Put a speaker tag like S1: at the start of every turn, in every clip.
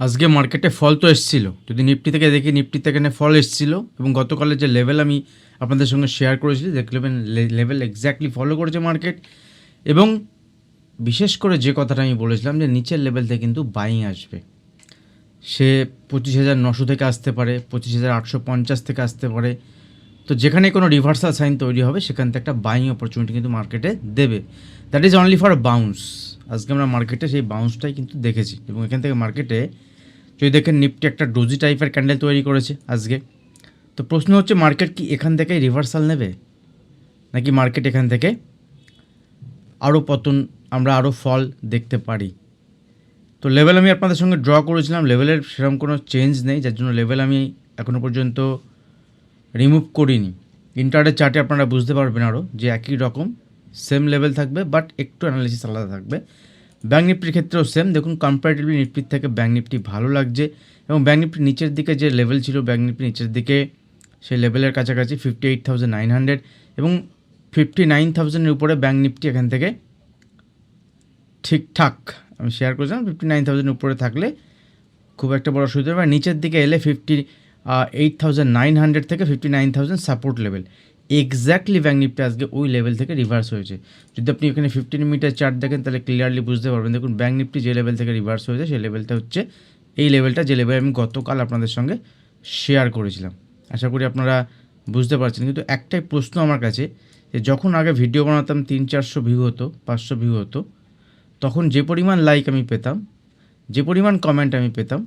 S1: আজকে মার্কেটে ফল তো এসেছিল। যদি নিফটি থেকে দেখি নিফটি থেকে এখানে ফল এসেছিল এবং গতকালের যে লেভেল আমি আপনাদের সঙ্গে শেয়ার করেছিলি দেখলেন লেভেল এক্স্যাক্টলি ফলো করেছে মার্কেট এবং বিশেষ করে যে কথাটা আমি বলেছিলাম যে নিচের লেভেল থেকে কিন্তু বাইং আসবে। সে পঁচিশ হাজার নশো থেকে আসতে পারে, পঁচিশ হাজার আটশো পঞ্চাশ থেকে আসতে পারে। তো যেখানে কোনো রিভার্সাল সাইন তৈরি হবে, সেখান থেকে একটা বাইং অপরচুনিটি কিন্তু মার্কেটে দেবে। That is only for bounce আজকে আমরা মার্কেটে সেই বাউন্সটাই কিন্তু দেখেছি এবং এখান থেকে মার্কেটে যদি দেখেন নিফটি একটা ডোজি টাইপের ক্যান্ডেল তৈরি করেছে আজকে। তো প্রশ্ন হচ্ছে মার্কেট কি এখান থেকেই রিভার্সাল নেবে? নাকি মার্কেট এখান থেকে আরও পতন, আমরা আরও ফল দেখতে পারি? তো লেভেল আমি আপনাদের সঙ্গে ড্র করেছিলাম লেভেলের সেরকম কোনো চেঞ্জ নেই, যার জন্য লেভেল আমি এখনও পর্যন্ত রিমুভ করিনি। ইন্টারনেট চার্টে আপনারা বুঝতে পারবেন আরও যে একই রকম সেম লেভেল থাকবে বাট একটু অ্যানালিসিস আলাদা থাকবে। ব্যাঙ্ক নিফটির ক্ষেত্রেও সেম দেখুন কম্পারেটিভলি নিফটির থেকে ব্যাঙ্ক নিফটি ভালো লাগছে এবং ব্যাঙ্ক নিফটির নিচের দিকে যে লেভেল ছিল ব্যাঙ্ক নিফটি নিচের দিকে সেই লেভেলের কাছাকাছি fifty eight thousand nine hundred এবং ফিফটি নাইন থাউজেন্ডের উপরে ব্যাঙ্ক নিফটি এখান থেকে ঠিকঠাক। আমি শেয়ার করেছিলাম ফিফটি নাইন থাউজেন্ডের উপরে থাকলে খুব একটা বড় অসুবিধা হবে। নিচের দিকে এলে fifty eight thousand nine hundred থেকে fifty nine thousand support level exactly bank Nifty আজকে ওই লেভেল থেকে রিভার্স হয়েছে। যদি আপনি এখানে ফিফটিন মিটার চার্ট দেখেন, তাহলে ক্লিয়ারলি বুঝতে পারবেন। দেখুন ব্যাঙ্ক নিফটি যে লেভেল থেকে রিভার্স হয়েছে, সেই লেভেলটা হচ্ছে এই লেভেলটা যে লেভেল আমি গতকাল আপনাদের সঙ্গে শেয়ার করেছিলাম। আশা করি আপনারা বুঝতে পারছেন। কিন্তু একটাই প্রশ্ন আমার কাছে, যে যখন আগে ভিডিও বানাতাম, তিন চারশো ভিউ হতো, পাঁচশো ভিউ হতো, তখন যে পরিমাণ লাইক আমি পেতাম, যে পরিমাণ কমেন্ট আমি পেতাম,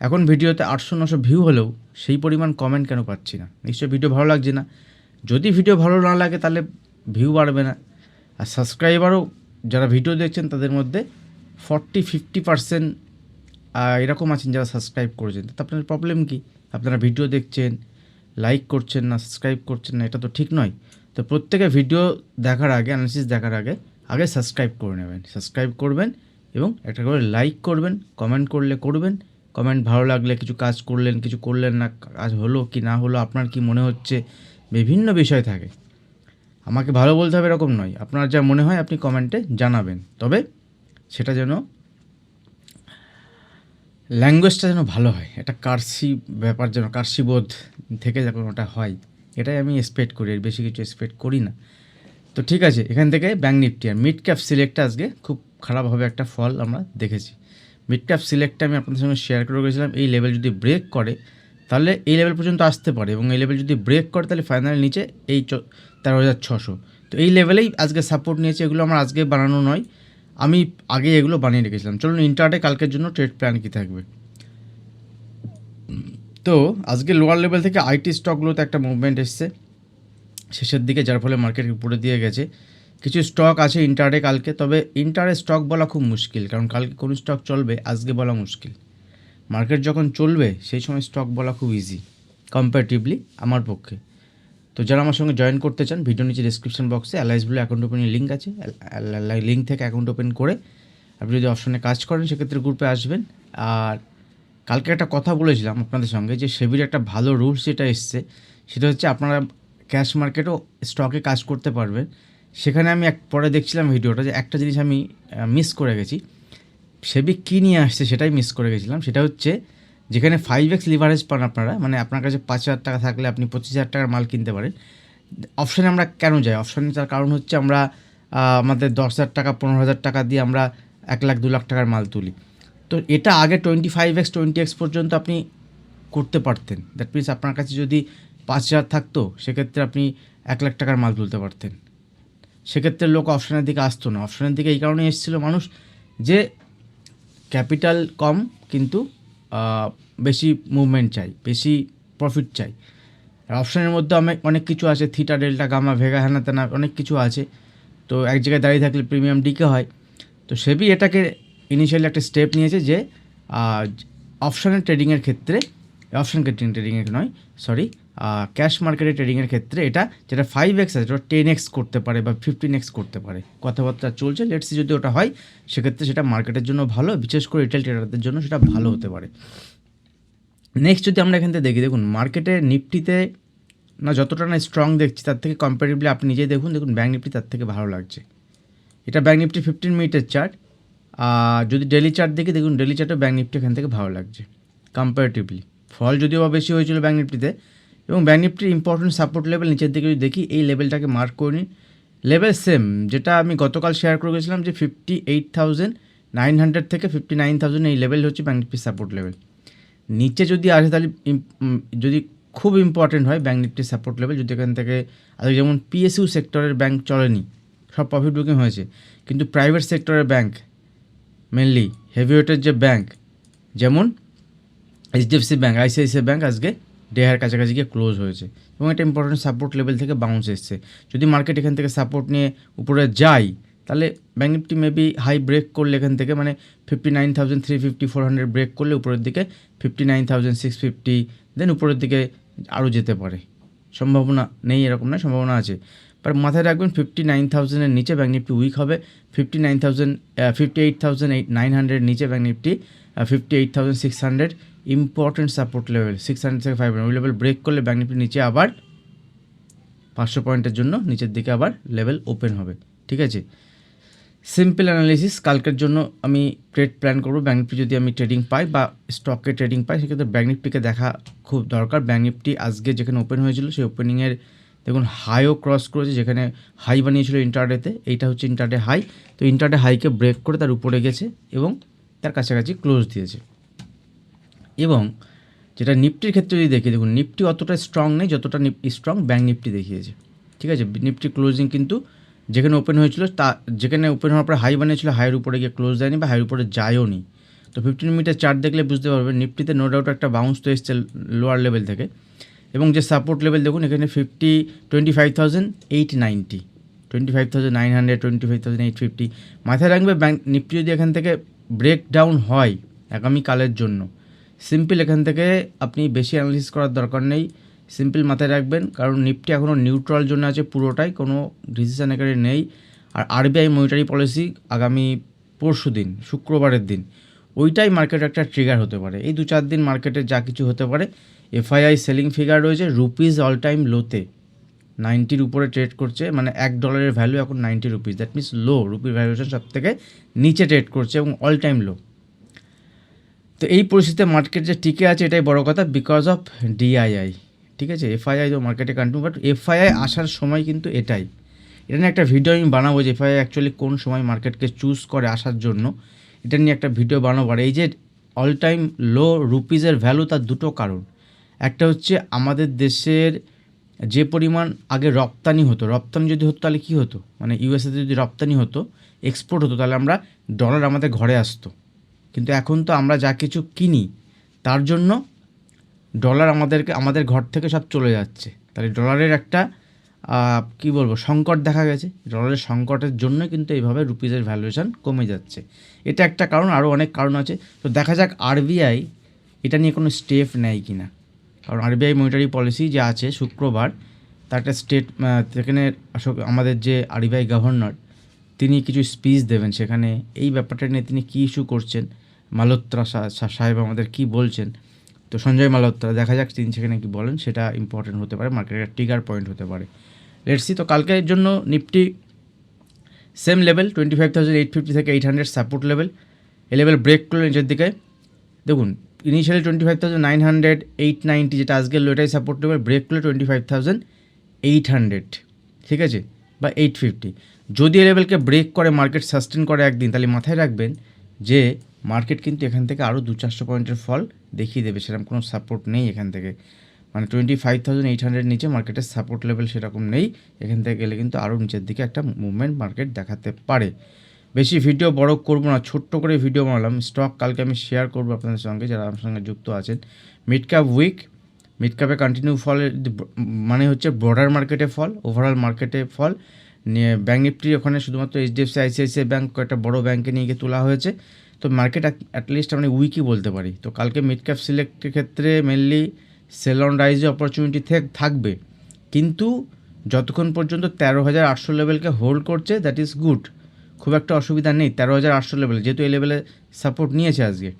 S1: এখন ভিডিওতে আটশো নশো ভিউ হলেও সেই পরিমাণ কমেন্ট কেন পাচ্ছি না? নিশ্চয়ই ভিডিও ভালো লাগছে না। যদি ভিডিও ভালো না লাগে তাহলে ভিউ বাড়বে না। আর সাবস্ক্রাইবারও যারা ভিডিও দেখছেন তাদের মধ্যে ফর্টি ফিফটি পার্সেন্ট এরকম আছেন যারা সাবস্ক্রাইব করেছেন। তো আপনার প্রবলেম কি? আপনারা ভিডিও দেখছেন লাইক করছেন না সাবস্ক্রাইব করছেন না, এটা তো ঠিক নয়। তো প্রত্যেকে ভিডিও দেখার আগে অ্যানালিসিস দেখার আগে আগে সাবস্ক্রাইব করে নেবেন। সাবস্ক্রাইব করবেন এবং একটা করে লাইক করবেন কমেন্ট করলে করবেন। কমেন্ট ভালো লাগলে কিছু কাজ করলেন, কিছু করলেন না, কাজ হলো কি না হলো, আপনার কি মনে হচ্ছে বিভিন্ন বিষয় থাকে। আমাকে ভালো বলতে হবে এরকম নয়। আপনার যা মনে হয় আপনি কমেন্টে জানাবেন। তবে সেটা যেন ল্যাঙ্গুয়েজটা যেন ভালো হয় এটা কার্সি ব্যাপার যেন, কার্সি বোধ থেকে যখন ওটা হয়, এটাই আমি এক্সপেক্ট করি, এর বেশি কিছু এক্সপেক্ট করি না। তো ঠিক আছে, এখান থেকে ব্যাঙ্ক নিফটি আর মিড ক্যাপ সিলেক্টটা আজকে খুব খারাপভাবে একটা ফল আমরা দেখেছি। মিড ক্যাপ সিলেক্টটা আমি আপনাদের সঙ্গে শেয়ার করে গেছিলাম, এই লেভেল যদি ব্রেক করে তাহলে এই লেভেল পর্যন্ত আসতে পারে এবং এই লেভেল যদি ব্রেক করে তাহলে ফাইনাল নিচে এই তেরো হাজার ছশো। তো এই লেভেলেই আজকে সাপোর্ট নিয়েছে, এগুলো আমার আজকে বানানো নয়। আমি আগে এগুলো বানিয়ে রেখেছিলাম। চলুন ইন্টারডে কালকের জন্য ট্রেড প্ল্যান কী থাকবে। তো আজকে লোয়ার লেভেল থেকে আইটি স্টকগুলোতে একটা মুভমেন্ট এসছে। শেষের দিকে, যার ফলে মার্কেট উপরে দিয়ে গেছে। কিছু স্টক আছে ইন্টারডে কালকে, তবে ইন্টারে স্টক বলা খুব মুশকিল, কারণ কালকে কোন স্টক চলবে, আজকে বলা মুশকিল। মার্কেট যখন চলবে, সেই সময় স্টক বলা খুব ইজি কম্পারেটিভলি আমার পক্ষে। তো যারা আমার সঙ্গে জয়েন করতে চান ভিডিও নিচে ডিসক্রিপশন বক্সে অ্যালাইস বলে অ্যাকাউন্ট ওপেনের লিঙ্ক আছে। লিঙ্ক থেকে অ্যাকাউন্ট ওপেন করে আপনি যদি অপশনে কাজ করেন, সেক্ষেত্রে গ্রুপে আসবেন। আর কালকে একটা কথা বলেছিলাম আপনাদের সঙ্গে যে সেবির একটা ভালো রুলস যেটা এসছে, সেটা হচ্ছে আপনারা ক্যাশ মার্কেটও স্টকে কাজ করতে পারবেন। সেখানে আমি এক, পরে দেখছিলাম ভিডিওটা যে একটা জিনিস আমি মিস করে গেছি। সেবি কী নিয়ে আসছে সেটাই মিস করে গেছিলাম। সেটা হচ্ছে যেখানে ফাইভ এক্স লিভারেজ পান আপনারা মানে আপনার কাছে পাঁচ হাজার টাকা থাকলে আপনি পঁচিশ হাজার টাকার মাল কিনতে পারেন। অপশানে আমরা কেন যাই? অপশানে তার কারণ হচ্ছে আমরা আমাদের দশ হাজার টাকা, পনেরো হাজার টাকা দিয়ে আমরা এক লাখ, দু লাখ টাকার মাল তুলি। তো এটা আগে twenty five X twenty X পর্যন্ত আপনি করতে পারতেন। দ্যাট মিনস আপনার কাছে যদি পাঁচ হাজার থাকতো, সেক্ষেত্রে আপনি এক লাখ টাকার মাল তুলতে পারতেন। সেক্ষেত্রে লোক অপশানের দিকে আসতো না। অপশানের দিকে এই কারণে এসেছিল মানুষ যে ক্যাপিটাল কম, কিন্তু বেশি মুভমেন্ট চাই, বেশি প্রফিট চাই। আর অপশানের মধ্যে অনেক অনেক কিছু আছে থিটা ডেল্টা গামা ভেগা হ্যানা তেনা অনেক কিছু আছে। তো এক জায়গায় দাঁড়িয়ে থাকলে প্রিমিয়াম ডিকে হয়। তো সেবি এটাকে ইনিশিয়ালি একটা স্টেপ নিয়েছে যে অপশানের ট্রেডিংয়ের ক্ষেত্রে অপশান ট্রেডিংয়ের নয় সরি ক্যাশ মার্কেটে ট্রেডিংয়ের ক্ষেত্রে এটা যেটা ফাইভ এক্স আছে ওটা টেন এক্স করতে পারে বা ফিফটিন এক্স করতে পারে। কথাবার্তা চলছে লেটসি যদি ওটা হয়, সেক্ষেত্রে সেটা মার্কেটের জন্য ভালো, বিশেষ করে রিটেল ট্রেডারদের জন্য সেটা ভালো হতে পারে। নেক্সট যদি আমরা এখান থেকে দেখি, দেখুন মার্কেটে নিফটিতে না যতটা না স্ট্রং দেখছি, তার থেকে কম্পারেটিভলি আপনি নিজেই দেখুন দেখুন ব্যাঙ্ক নিফটি তার থেকে ভালো লাগছে। এটা ব্যাঙ্ক নিফটি ফিফটিন মিনিটের চার্ট আর যদি ডেলি চার্ট দেখি, দেখুন ডেলি চার্টে ব্যাঙ্ক নিফটি এখান থেকে ভালো লাগছে কম্পারেটিভলি ফল যদিও বা বেশি হয়েছিল ব্যাঙ্ক নিফটিতে এবং ব্যাঙ্ক নিফটির ইম্পর্টেন্ট সাপোর্ট লেভেল নিচের দিকে যদি দেখি, এই লেভেলটাকে মার্ক করে নিই লেভেল সেম যেটা আমি গতকাল শেয়ার করে গেছিলাম যে fifty eight thousand nine hundred থেকে ফিফটি নাইন থাউজেন্ড এই লেভেল হচ্ছে ব্যাঙ্ক নিফটির সাপোর্ট লেভেল নিচে যদি আসে তাহলে যদি খুব ইম্পর্টেন্ট হয় ব্যাঙ্ক নিফটির সাপোর্ট লেভেল যদি এখান থেকে আজকে যেমন পিএসইউ সেক্টরের ব্যাঙ্ক চলেনি, সব প্রফিট বুকিং হয়েছে, কিন্তু প্রাইভেট সেক্টরের ব্যাঙ্ক মেনলি হেভিওয়েটের যে ব্যাঙ্ক যেমন এইচডিএফসি ব্যাঙ্ক আইসিআইসিআই ব্যাঙ্ক আজকে ডেহার কাছাকাছি গিয়ে ক্লোজ হয়েছে এবং এটা ইম্পর্টেন্ট সাপোর্ট লেভেল থেকে বাউন্স এসছে। যদি মার্কেট এখান থেকে সাপোর্ট নিয়ে উপরে যায় তাহলে bank Nifty maybe high break করলে এখান থেকে মানে fifty nine thousand three fifty four hundred break করলে উপরের দিকে fifty nine thousand six fifty then উপরের দিকে আরও যেতে পারে। সম্ভাবনা নেই, এরকম না সম্ভাবনা আছে। বাট মাথায় রাখবেন ফিফটি নাইন থাউজেন্ডের নিচে ব্যাঙ্ক নিফটি উইক হবে fifty nine thousand fifty eight thousand eight nine hundred নিচে bank Nifty fifty eight thousand six hundred important support level six hundred থেকে ফাইভ হান্ড্রেড ওই লেভেল ব্রেক করলে bank Nifty নিচে আবার পাঁচশো পয়েন্টের জন্য নিচের দিকে আবার লেভেল ওপেন হবে, ঠিক আছে? সিম্পল অ্যানালিসিস কালকের জন্য আমি ট্রেড প্ল্যান করব ব্যাঙ্ক নিফটি যদি আমি ট্রেডিং পাই বা স্টকে ট্রেডিং পাই, সেক্ষেত্রে ব্যাঙ্ক নিফটিকে দেখা খুব দরকার। ব্যাঙ্ক নিফটি আজকে যেখানে ওপেন হয়েছিল, সেই ওপেনিংয়ের দেখুন হাইও ক্রস করেছে, যেখানে হাই বানিয়েছিল ইন্টারডেতে এইটা হচ্ছে ইন্টারডে হাই তো ইন্টারডে হাইকে ব্রেক করে তার উপরে গেছে এবং তার কাছাকাছি ক্লোজ দিয়েছে। এবং যেটা নিফটির ক্ষেত্রে যদি দেখি, দেখুন, নিফটি অতটা স্ট্রং নেই, যতটা স্ট্রং ব্যাঙ্ক নিফটি দেখিয়েছে। ঠিক আছে? নিফটি ক্লোজিং কিন্তু যেখানে ওপেন হয়েছিল, তা, যেখানে ওপেন হওয়ার পরে হাই বানিয়েছিল হাইয়ের উপরে গিয়ে ক্লোজ দেয়নি বা হাইয়ের উপরে যায়ও নি। তো ফিফটিন মিটার চার্ট দেখলে বুঝতে পারবেন নিফটিতে নো ডাউট একটা বাউন্স তো এসছে লোয়ার লেভেল থেকে। এবং যে সাপোর্ট লেভেল দেখুন, এখানে fifty twenty five thousand eight ninety twenty five thousand nine hundred twenty five thousand eight fifty মাথায় রাখবে ব্যাঙ্ক নিফটি যদি এখান থেকে ব্রেক ডাউন হয়, আগামীকালের জন্য সিম্পল এখান থেকে আপনি বেশি অ্যানালিসিস করার দরকার নেই। সিম্পল মাথায় রাখবেন, কারণ নিফটি এখনও নিউট্রাল জন্য আছে পুরোটাই, কোনো ডিসিশন এখানে নেই। আর আরবিআই মনিটারি পলিসি আগামী পরশু দিন, শুক্রবারের দিন, ওইটাই মার্কেটে একটা ট্রিগার হতে পারে। এই দু চার দিন মার্কেটে যা কিছু হতে পারে এফআইআই সেলিং ফিগার রয়েছে রুপিজ অল টাইম লোতে নাইনটির উপরে ট্রেড করছে মানে এক ডলারের ভ্যালু এখন ninety rupees that means low রুপির valuation সব থেকে নিচে ট্রেড করছে এবং অল টাইম লো তো এই পরিস্থিতিতে মার্কেট যে টিকে আছে এটাই বড় কথা বিকজ অফ ডিআইআই ঠিক আছে? এফআইআই তো মার্কেটে কন্টিনিউ বাট এফআইআই আসার সময় কিন্তু এটাই। এটা নিয়ে একটা ভিডিও আমি বানাবো যে এফআইআই অ্যাকচুয়ালি কোন সময় মার্কেটকে চুজ করে আসার জন্য। এটা নিয়ে একটা ভিডিও বানাবো। আর এই যে অল টাইম লো রুপিজের ভ্যালু তার দুটো কারণ। একটা হচ্ছে আমাদের দেশের যে পরিমাণ আগে রপ্তানি হতো, রপ্তানি যদি হতো তাহলে কী হতো? মানে ইউএসএতে যদি রপ্তানি হতো এক্সপোর্ট হতো, তাহলে আমরা ডলার আমাদের ঘরে আসতো। কিন্তু এখন তো আমরা যা কিছু কিনি, তার জন্য ডলার আমাদেরকে, আমাদের ঘর থেকে সব চলে যাচ্ছে। তাহলে ডলারের একটা কি বলব, সংকট দেখা গেছে। ডলারের সংকটের জন্য কিন্তু এইভাবে রুপিজের ভ্যালুয়েশন কমে যাচ্ছে। এটা একটা কারণ, আরও অনেক কারণ আছে। তো দেখা যাক আরবিআই এটা নিয়ে কোনো স্টেপ নেয় কি না কারণ আরবিআই মনিটারি পলিসি যে আছে শুক্রবার, তার একটা স্টেট সেখানে আমাদের যে আরবিআই গভর্নর তিনি কিছু স্পিচ দেবেন সেখানে। এই ব্যাপারটা নিয়ে তিনি কী ইস্যু করছেন? সা- সাহেব আমাদের কি বলছেন? তো সঞ্জয় মালোত্রা দেখা যাক তিনি সেখানে কি বলেন, সেটা ইম্পর্টেন্ট হতে পারে মার্কেটের ট্রিগার পয়েন্ট হতে পারে। লেটসি তো কালকের জন্য Nifty same level twenty five thousand eight fifty থেকে এইট হান্ড্রেড সাপোর্ট লেভেল এই লেভেল ব্রেক করল নিচের দিকে। দেখুন initially twenty five thousand nine hundred eight ninety যেটা আজকের লোটাই সাপোর্ট লেভেল ব্রেক করলে twenty five thousand eight hundred ঠিক আছে? বা এইট ফিফটি যদি এই লেভেলকে ব্রেক করে মার্কেট সাস্টেন করে একদিন, তাহলে মাথায় রাখবেন যে মার্কেট কিন্তু এখান থেকে আরও দু চারশো পয়েন্টের ফল দেখিয়ে দেবে, সেরকম কোনো সাপোর্ট নেই এখান থেকে। মানে twenty five thousand eight hundred নিচে মার্কেটের সাপোর্ট লেভেল সেরকম নেই, এখান থেকে গেলে কিন্তু আরও নিচের দিকে একটা মুভমেন্ট মার্কেট দেখাতে পারে। বেশি ভিডিও বড় করব না, ছোট্ট করে ভিডিও বানালাম। স্টক কালকে আমি শেয়ার করব আপনাদের সঙ্গে, যারা আমার সঙ্গে যুক্ত আছেন। মিড ক্যাপ উইক মিড ক্যাপে কন্টিনিউ ফলের মানে হচ্ছে ব্রডার মার্কেটে ফল ওভারঅল মার্কেটে ফল নিয়ে ব্যাঙ্ক নিফটি ওখানে শুধুমাত্র এইচডিএফসি আইসিআইসিআই ব্যাঙ্ক কয়েকটা বড় ব্যাঙ্কে নিয়ে গিয়ে তোলা হয়েছে। তো মার্কেট অ্যাটলিস্ট আমরা উইকই বলতে পারি। তো কালকে মিড ক্যাপ সিলেক্টের ক্ষেত্রে মেনলি সেল অন রাইজে অপরচুনিটি থাকবে। কিন্তু যতক্ষণ পর্যন্ত তেরো হাজার আটশো লেভেলকে হোল্ড করছে দ্যাট ইজ গুড খুব একটা অসুবিধা নেই, তেরো হাজার আটশো লেভেলে যেহেতু এই লেভেলে সাপোর্ট নিয়েছে আজকে।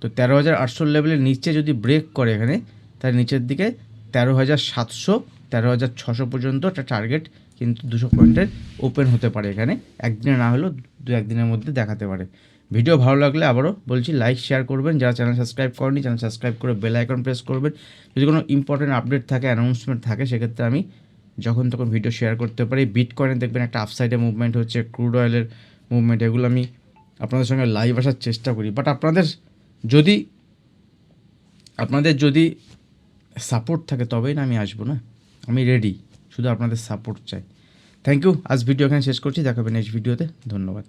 S1: তো তেরো হাজার আটশো লেভেলের নিচে যদি ব্রেক করে এখানে তার নিচের দিকে তেরো হাজার সাতশো, তেরো হাজার ছশো পর্যন্ত একটা টার্গেট কিন্তু দুশো পয়েন্টের ওপেন হতে পারে এখানে। একদিনে না হলেও দু, একদিনের মধ্যে দেখাতে পারে। ভিডিও ভালো লাগলে আবারও বলছি লাইক শেয়ার করবেন। যারা চ্যানেল সাবস্ক্রাইব করেনি চ্যানেল সাবস্ক্রাইব করে বেল আইকন প্রেস করবেন। যদি কোনো ইম্পর্টেন্ট আপডেট থাকে অ্যানাউন্সমেন্ট থাকে, সেক্ষেত্রে আমি যখন তখন ভিডিও শেয়ার করতে পারি। বিট কয়েনে দেখবেন একটা আফসাইডে মুভমেন্ট হচ্ছে ক্রুড অয়েলের মুভমেন্ট এগুলো আমি আপনাদের সঙ্গে লাইভ আসার চেষ্টা করি। বাট আপনাদের যদি আপনাদের যদি সাপোর্ট থাকে তবেই না আমি আসব, না? আমি রেডি শুধু আপনাদের সাপোর্ট চাই। থ্যাংক ইউ আজ ভিডিও এখানে শেষ করছি দেখাবেন নেক্সট ভিডিওতে ধন্যবাদ।